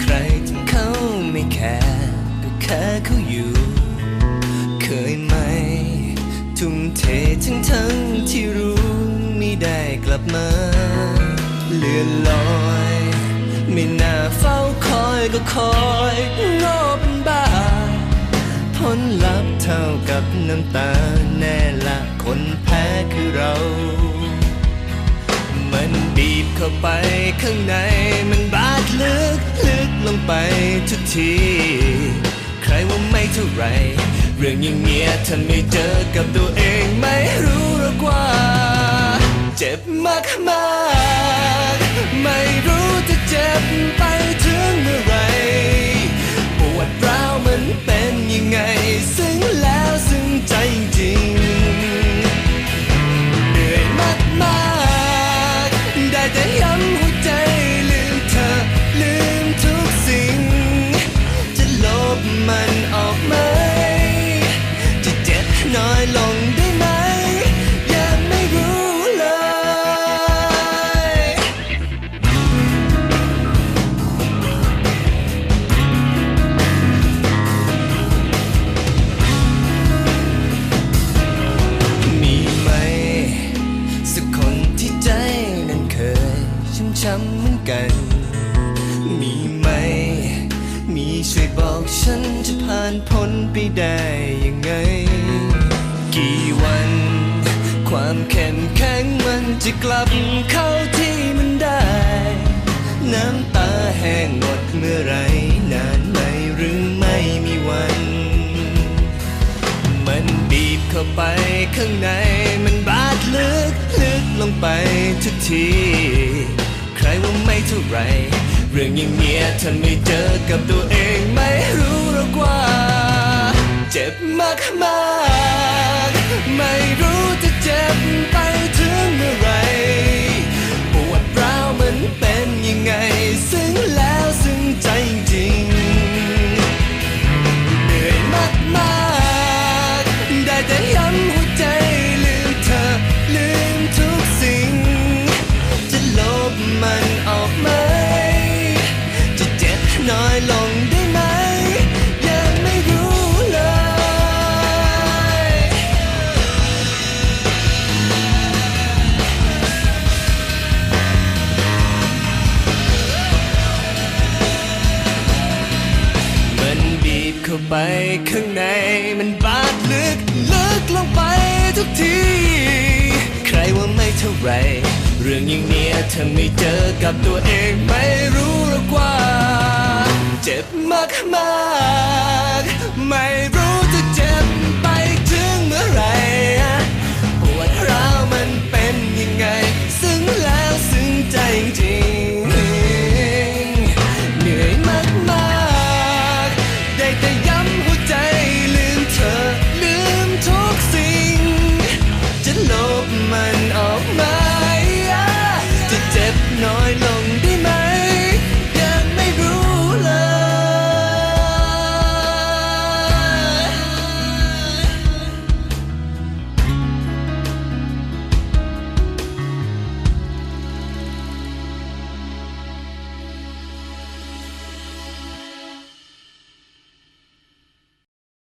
ใครถึงเขาไม่แคร์ก็แค่เขาอยู่ เคยไหม ทุ่มเททั้งทั้งที่รู้ไม่ได้กลับมา เลื่อนลอย ไม่น่าเฝ้าคอยก็คอยโง่เป็นบ้า ผลลัพธ์เท่ากับน้ำตาแน่ละคนแพ้คือเรามันบีบเข้าไปข้างในมันบาดลึกลึก ลงไปทุกที ใครว่าไม่เท่าไร เรื่องอย่างเงี้ยถ้าไม่เจอกับตัวเองไม่รู้หรอกว่า เจ็บมากมากๆไม่รู้จะเจ็บไป บอกฉันจะผ่านพ้นไปได้ยังไง กี่วัน ความเข้มแข็งมันจะกลับเข้าที่มันได้ น้ำตาแห้งหมดเมื่อไรนานไหมหรือไม่มีวัน มันบีบเข้าไปข้างในมันบาดลึกลึกลงไปทุกที ใครว่าไม่เท่าไรเรื่องอย่างเงี้ยถ้าไม่เจอกับตัวเอง เจ็บมากมากไม่รู้จะเจ็บไปถึงเมื่อไรปวดร้าวมันเป็นยังไง ซึ้งแล้วซึ้งใจจริงเหนื่อยมากมากได้แต่ย้ำ เข้าไปข้างในมันบาดลึกลึกลงไปทุกที ใครว่าไม่เท่าไร เรื่องอย่างเนี้ยถ้าไม่เจอกับตัวเองไม่รู้หรอกว่า เจ็บมากมากไม่